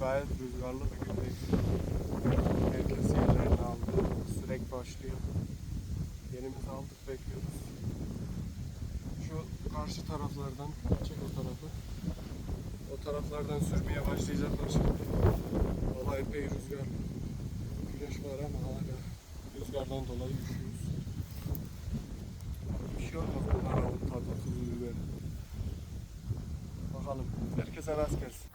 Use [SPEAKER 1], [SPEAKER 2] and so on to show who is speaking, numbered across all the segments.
[SPEAKER 1] gayet rüzgarlı bir gündeyiz. Herkes yerlerini aldı. Sürek başlıyor. Yerimizi aldık bekliyoruz. Şu karşı taraflardan, çek o tarafı. O taraflardan sürmeye başlayacaklar şimdi. Hava epey rüzgarlı. Güneş var ama hala rüzgardan dolayı üşüyoruz. Bir şey tadı tuzu biberi. Bakalım. Herkese rast gelsin.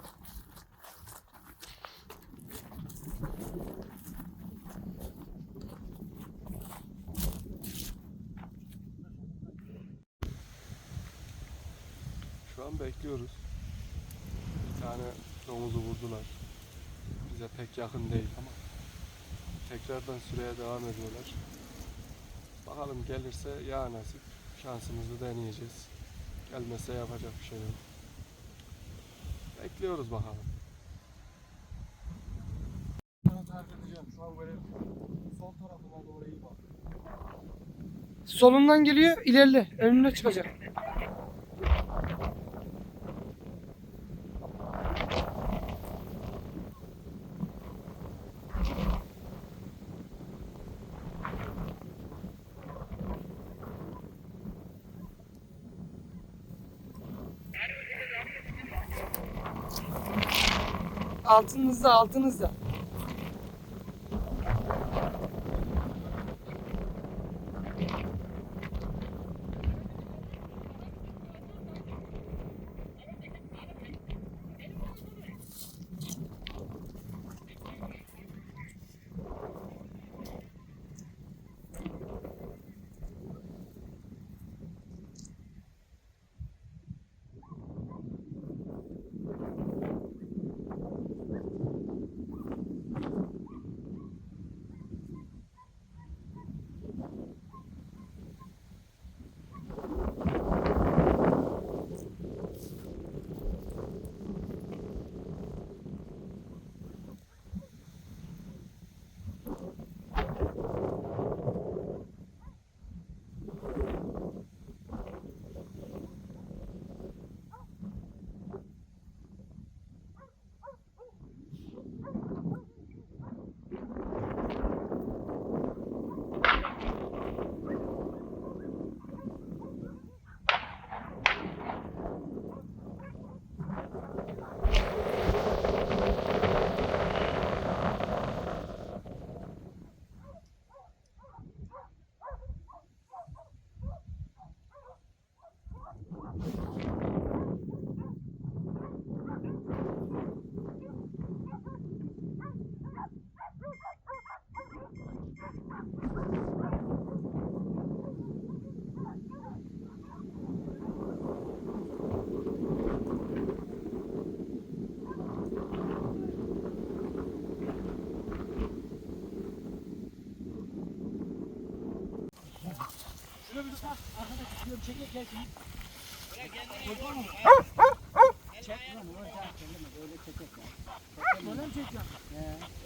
[SPEAKER 1] Şu an bekliyoruz. Bir tane domuzu vurdular. Bize pek yakın değil ama tekrardan süreye devam ediyorlar. Bakalım gelirse ya nasip şansımızı deneyeceğiz. Gelmese yapacak bir şey yok. Bekliyoruz bakalım. Ben tarif edeceğim. Şu an böyle sol tarafına doğru iyi bak.
[SPEAKER 2] Solundan geliyor ilerle. Önüne çıkacak. Altınızda altınızda.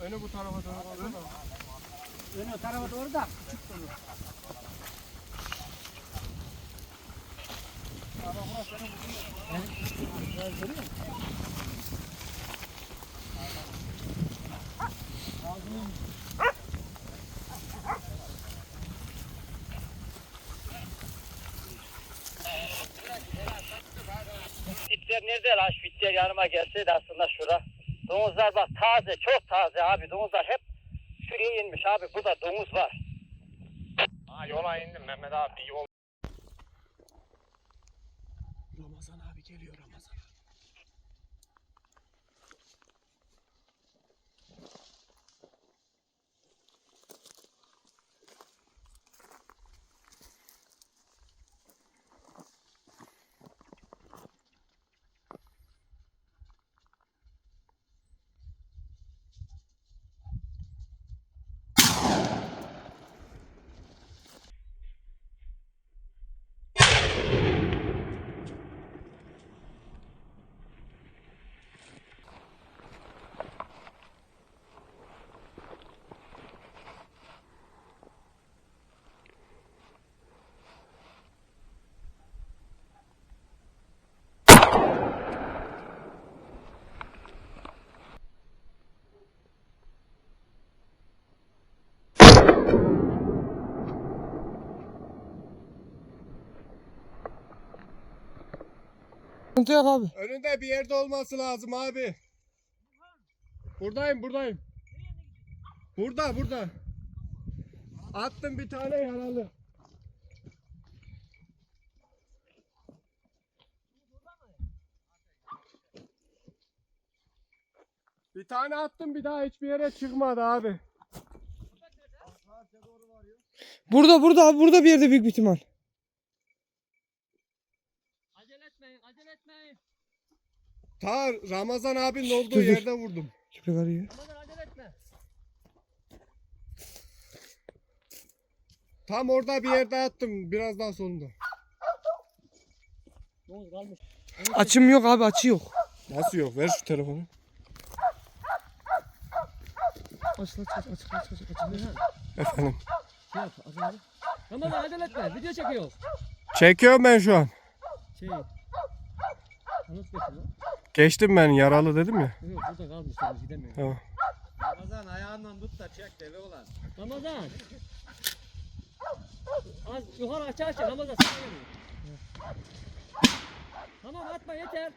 [SPEAKER 1] Önü bu tarafa doğru alsana.
[SPEAKER 3] Önü o tarafa doğru da küçük dolu.
[SPEAKER 4] Fitler nerede lan? Şu Fitler yanıma gelseydi aslında şura. Domuzlar bak taze, çok taze abi. Domuzlar hep şuraya inmiş abi. Burada domuz var.
[SPEAKER 5] Ha yola indim Mehmet abi yol.
[SPEAKER 1] Ramazan abi geliyor Ramazan.
[SPEAKER 2] Sıkıntı yok abi.
[SPEAKER 1] Önünde bir yerde olması lazım abi. Buradayım buradayım. Burada burada. Attım bir tane yaralı. Bir tane attım bir daha hiçbir yere çıkmadı abi.
[SPEAKER 2] Burada burada abi burada bir yerde büyük bir ihtimal.
[SPEAKER 3] Acele etmeyin, acele etmeyin.
[SPEAKER 1] Ta Ramazan abinin olduğu
[SPEAKER 2] Dur, dur.
[SPEAKER 1] yerde vurdum.
[SPEAKER 2] Köpek arıyor.
[SPEAKER 3] Ramazan acele etme.
[SPEAKER 1] Tam orada bir yerde attım biraz daha sonunda.
[SPEAKER 2] Açım yok abi açı yok.
[SPEAKER 1] Nasıl yok? Ver şu telefonu.
[SPEAKER 2] Aç aç aç aç aç aç. aç.
[SPEAKER 1] Efendim.
[SPEAKER 3] Ramazan acele etme, video çekiyor.
[SPEAKER 1] Çekiyorum ben şu an.
[SPEAKER 3] Şey. Anlat bakayım.
[SPEAKER 1] Geçtim ben yaralı dedim ya.
[SPEAKER 3] Yok burada kalmış, domuz gidemiyor.
[SPEAKER 1] Tamam.
[SPEAKER 5] Ramazan ayağından tut da çek deli olan.
[SPEAKER 3] Ramazan. Az yukarı aç aç, Ramazan sana geliyor. Tamam atma yeter.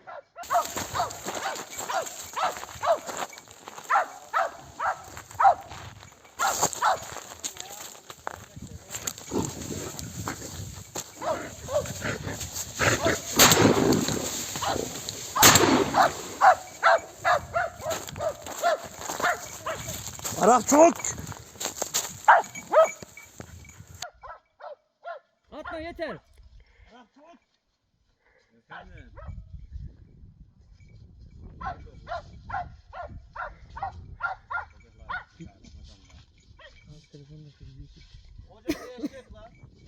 [SPEAKER 1] Arak çok.
[SPEAKER 3] Atma yeter.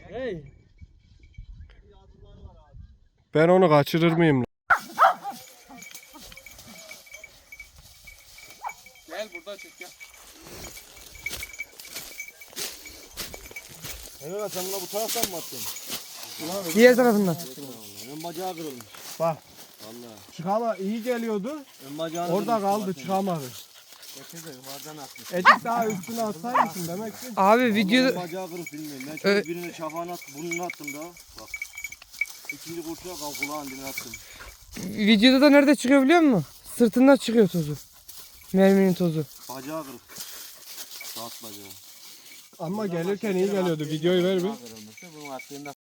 [SPEAKER 3] Hey.
[SPEAKER 1] Ben onu kaçırır mıyım? lan? Gel burada çek gel.
[SPEAKER 5] Evet sen bunu bu taraftan mı attın?
[SPEAKER 2] Diğer tarafından.
[SPEAKER 5] Ön bacağı kırılmış.
[SPEAKER 1] Bak
[SPEAKER 5] Valla.
[SPEAKER 1] çıkama iyi geliyordu.
[SPEAKER 5] Ön bacağı
[SPEAKER 1] Orada kaldı çıkamadı.
[SPEAKER 5] Getirdi yuvardan atmış.
[SPEAKER 1] Ecik daha üstüne atsaymışsın demek ki.
[SPEAKER 2] Abi
[SPEAKER 5] Ön
[SPEAKER 2] videoda
[SPEAKER 5] bacağı kırık bilmiyorum. Ben
[SPEAKER 2] Ö-
[SPEAKER 5] şöyle birine şafağını at, burnunu attım da. Bak. İkinci kurşuna kal kulağın dibine attım.
[SPEAKER 2] videoda da nerede çıkıyor biliyor musun? Sırtından çıkıyor tozu. Merminin tozu.
[SPEAKER 5] Bacağı kırık. Saat bacağı.
[SPEAKER 1] Ama gelirken iyi geliyordu. Videoyu ver bir.
[SPEAKER 5] Attığında